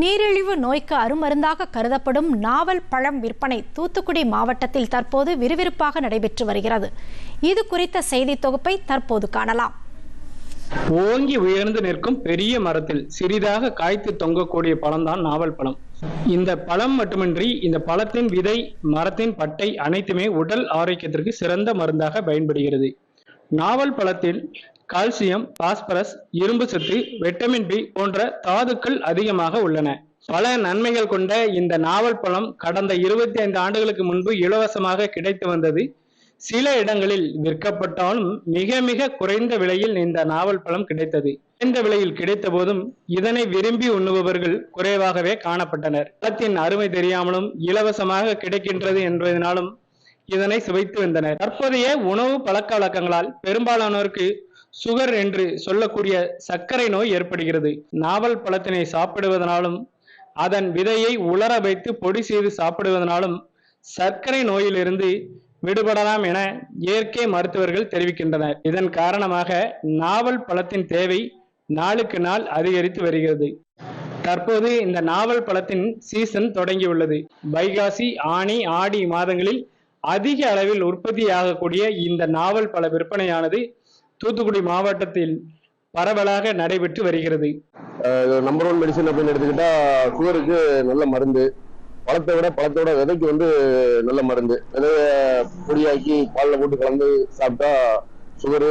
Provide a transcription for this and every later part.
நீரிழிவு நோய்க்கு அருமருந்தாக கருதப்படும் நாவல் பழம் விற்பனை தூத்துக்குடி மாவட்டத்தில் தற்போது விறுவிறுப்பாக நடைபெற்று வருகிறது. இது குறித்த செய்தி தொகுப்பை தற்போது காணலாம். ஓங்கி உயர்ந்து நிற்கும் பெரிய மரத்தில் சிறிதாக காய்த்து தொங்கக்கூடிய பழம்தான் நாவல் பழம். இந்த பழம் மட்டுமின்றி இந்த பழத்தின் விதை மரத்தின் பட்டை அனைத்துமே உடல் ஆரோக்கியத்திற்கு சிறந்த மருந்தாக பயன்படுகிறது. நாவல் பழத்தில் கால்சியம் பாஸ்பரஸ் இரும்பு சத்து விட்டமின் பி போன்ற தாதுக்கள் அதிகமாக உள்ளன. பல நன்மைகள் கொண்ட இந்த நாவல் பழம் கடந்த இருபத்தி ஐந்து ஆண்டுகளுக்கு முன்பு இலவசமாக கிடைத்து வந்தது. சில இடங்களில் விற்கப்பட்டாலும் மிக மிக குறைந்த விலையில் இந்த நாவல் பழம் கிடைத்தது. குறைந்த விலையில் கிடைத்த போதும் இதனை விரும்பி உண்ணுபவர்கள் குறைவாகவே காணப்பட்டனர். பழத்தின் அருமை தெரியாமலும் இலவசமாக கிடைக்கின்றது என்பதனாலும் இதனை சுவைத்து வந்தனர். தற்போதைய உணவு பழக்க வழக்கங்களால் பெரும்பாலானோருக்கு சுகர் என்று சொல்லக்கூடிய சர்க்கரை நோய் ஏற்படுகிறது. நாவல் பழத்தினை சாப்பிடுவதனாலும் அதன் விதையை உலர வைத்து பொடி செய்து சாப்பிடுவதனாலும் சர்க்கரை நோயிலிருந்து விடுபடலாம் என இயற்கை மருத்துவர்கள் தெரிவிக்கின்றனர். இதன் காரணமாக நாவல் பழத்தின் தேவை நாளுக்கு நாள் அதிகரித்து வருகிறது. தற்போது இந்த நாவல் பழத்தின் சீசன் தொடங்கியுள்ளது. வைகாசி ஆனி ஆடி மாதங்களில் அதிக அளவில் உற்பத்தியாகக்கூடிய இந்த நாவல் பழ விற்பனையானது தூத்துக்குடி மாவட்டத்தில் பரவலாக நடைபெற்று வருகிறது. நம்பர் ஒன் மெடிசன் அப்படின்னு எடுத்துக்கிட்டா சுகருக்கு நல்ல மருந்து பழத்தை விட பழத்தோட விதைக்கு வந்து நல்ல மருந்து. விதைய பொடியாக்கி பாலில் போட்டு கலந்து சாப்பிட்டா சுகரு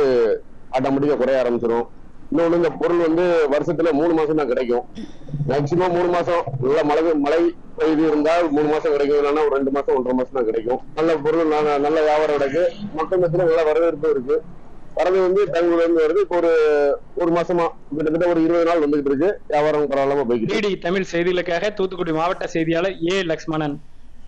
ஆட்டோமேட்டிக்காக குறைய ஆரம்பிச்சிடும் இன்னொன்று இந்த பொருள் வந்து வருஷத்துல மூணு மாசம் தான் கிடைக்கும். மேக்சிமம் மூணு மாசம் நல்ல மழை மழை பெய்து இருந்தால் மூணு மாசம் கிடைக்கும். இல்லைன்னா ஒரு ரெண்டு மாசம் ஒன்றரை மாசம் தான் கிடைக்கும். நல்ல பொருள் நல்ல வியாபாரம் கிடைக்கு மக்கள் மத்தியில் நல்ல வரவேற்பு இருக்கு. வரது வந்து பெங்களூர்ல இருந்து வருது. இப்போ ஒரு ஒரு மாசமா கிட்டத்தட்ட ஒரு இருபது நாள் வந்துகிட்டு இருக்கு. வியாபாரம் பரவாயில்லாம போய்கிட்டு தமிழ் செய்திகளுக்காக தூத்துக்குடி மாவட்ட செய்தியாளர் ஏ லக்ஷ்மணன்.